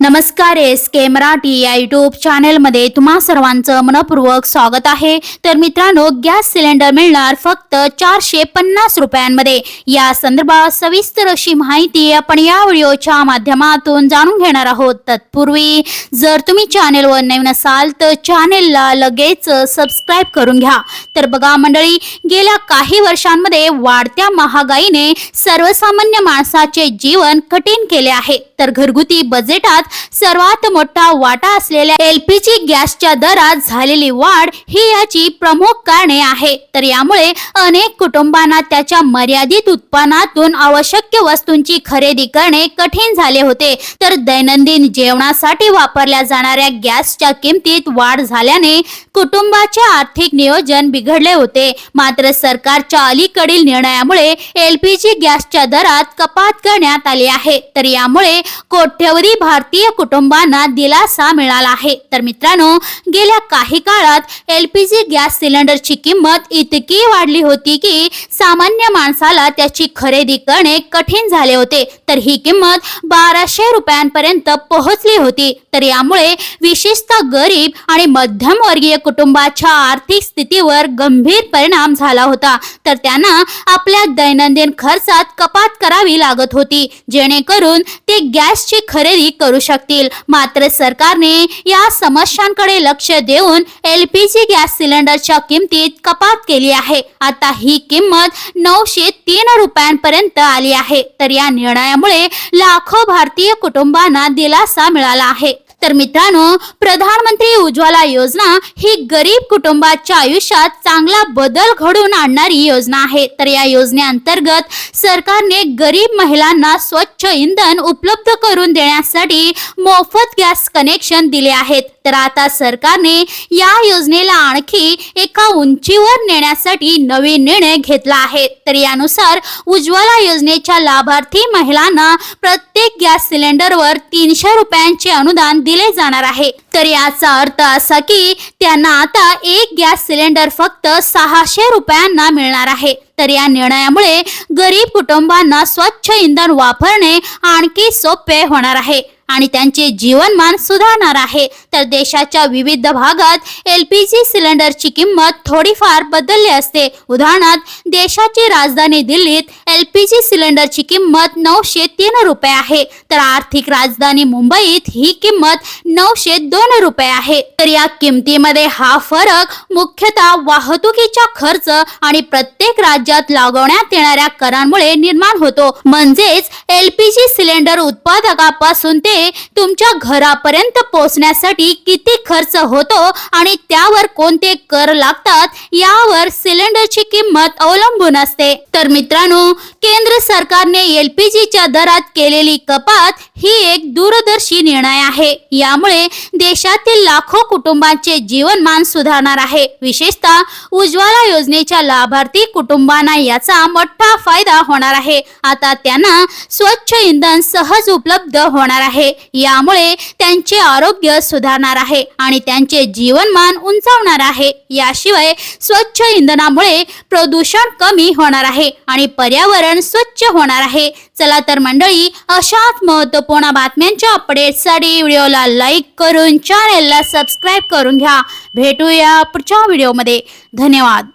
नमस्कार एस के मराठी या युट्यूब चॅनेलमध्ये तुम्हा सर्वांचं मनपूर्वक स्वागत आहे. तर मित्रांनो गॅस सिलेंडर मिळणार फक्त चारशे पन्नास रुपयांमध्ये. या संदर्भात सविस्तर अशी माहिती आपण या व्हिडिओच्या माध्यमातून जाणून घेणार आहोत. तत्पूर्वी जर तुम्ही चॅनेलवर नवीन असाल तर चॅनेलला लगेच सबस्क्राईब करून घ्या. तर बघा मंडळी गेल्या काही वर्षांमध्ये वाढत्या महागाईने सर्वसामान्य माणसाचे जीवन कठीण केले आहे. तर घरगुती बजेटात सर्वात मोठा वाटा असलेल्या एलपीजी गॅसच्या दरात झालेली वाढ ही याची प्रमुख कारणे आहे. तर यामुळे अनेक कुटुंबांना त्याच्या मर्यादित उत्पन्नातून आवश्यक वस्तूंची खरेदी करणे कठीण झाले होते. तर दैनंदिन जेवणासाठी वापरल्या जाणाऱ्या गॅसच्या किमतीत वाढ झाल्याने कुटुंबाचे आर्थिक नियोजन बिघडले होते. मात्र सरकारच्या अलीकडील निर्णयामुळे एलपीजी गॅसच्या दरात कपात करण्यात आली आहे. तर यामुळे कोट्यवधी भारतीय कुटुंबांना दिलासा मिळाला आहे. तर मित्रांनो गेल्या काही काळात एलपीजी गॅस सिलेंडरची किंमत इतकी वाढली होती की सामान्य माणसाला त्याची खरेदी करणे कठीण झाले होते. तर ही किंमत बाराशे रुपयांपर्यंत पोहोचली होती. तर यामुळे विशेषतः गरीब आणि मध्यमवर्गीय कुटुंबाच्या आर्थिक स्थितीवर गंभीर परिणाम झाला होता. तर त्यांना आपल्या दैनंदिन खर्चात कपात करावी लागत होती. जेणेकरून ते गॅसची खरेदी करू शकतील. मात्र सरकारने या समस्यांकडे लक्ष देऊन एल पी जी गॅस सिलेंडरच्या किमतीत कपात केली आहे. आता ही किंमत नऊशे तीन रुपयांपर्यंत आली आहे. तर या निर्णयामुळे लाखो भारतीय कुटुंबांना दिलासा मिळाला आहे. तर मित्रांनो प्रधानमंत्री उज्ज्वला योजना ही गरीब कुटुंबाच्या आयुष्यात चांगला बदल घडवून आणणारी योजना आहे. तर या योजनेअंतर्गत सरकारने गरीब महिलांना स्वच्छ इंधन उपलब्ध करून देण्यासाठी मोफत गॅस कनेक्शन दिले आहेत. तर आता सरकारने या योजनेला आणखी एका उंचीवर नेण्यासाठी नवीन निर्णय घेतला आहे. तर यानुसार उज्ज्वला योजनेच्या लाभार्थी महिलांना प्रत्येक गॅस सिलेंडरवर तीनशे रुपयांचे अनुदान दिले जाणार आहे. तर याचा अर्थ असा की त्यांना आता एक गॅस सिलेंडर फक्त सहाशे रुपयांना मिळणार आहे. तर या निर्णयामुळे गरीब कुटुंबांना स्वच्छ इंधन वापरणे आणखी सोपे होणार आहे आणि त्यांचे जीवनमान सुधारणार आहे. तर देशाच्या विविध भागात एल पी जी सिलेंडरची किंमत थोडीफार बदलली असते. उदाहरणार्थ देशाची राजधानी दिल्लीत एल पी जी सिलेंडरची किंमत नऊशे तीन रुपये आहे. तर आर्थिक राजधानी मुंबईत ही किंमत नऊशे दोन रुपये आहे. तर या किमतीमध्ये हा फरक मुख्यतः वाहतुकीचा खर्च आणि प्रत्येक राज्यात लागवण्यात येणाऱ्या करांमुळे निर्माण होतो. म्हणजेच एलपीजी सिलेंडर उत्पादकापासून ते तुमच्या घरापर्यंत पोहोचण्यासाठी किती खर्च होतो आणि त्यावर कोणते कर लागतात यावर सिलेंडरची किंमत अवलंबून असते. तर मित्रांनो केंद्र सरकारने एलपीजीच्या दरात केलेली कपात ही एक दूरदर्शी निर्णय आहे. यामुळे देशातील लाखो कुटुंबांचे जीवनमान सुधारणार आहे. विशेषतः उज्ज्वला योजनेच्या लाभार्थी कुटुंबांना याचा मोठा फायदा होणार आहे. आता त्यांना स्वच्छ इंधन सहज उपलब्ध होणार आहे. यामुळे त्यांचे आरोग्य सुधार सुधारणार आहे आणि त्यांचे जीवनमान उंचावणार आहे. याशिवाय स्वच्छ इंधनामुळे प्रदूषण कमी होणार आहे आणि पर्यावरण स्वच्छ होणार आहे. चला तर मंडळी अशाच महत्त्वपूर्ण बातम्यांच्या अपडेटसाठी व्हिडिओला लाईक करून चॅनेलला सबस्क्राईब करून घ्या. भेटूया पुढच्या व्हिडिओमध्ये. धन्यवाद.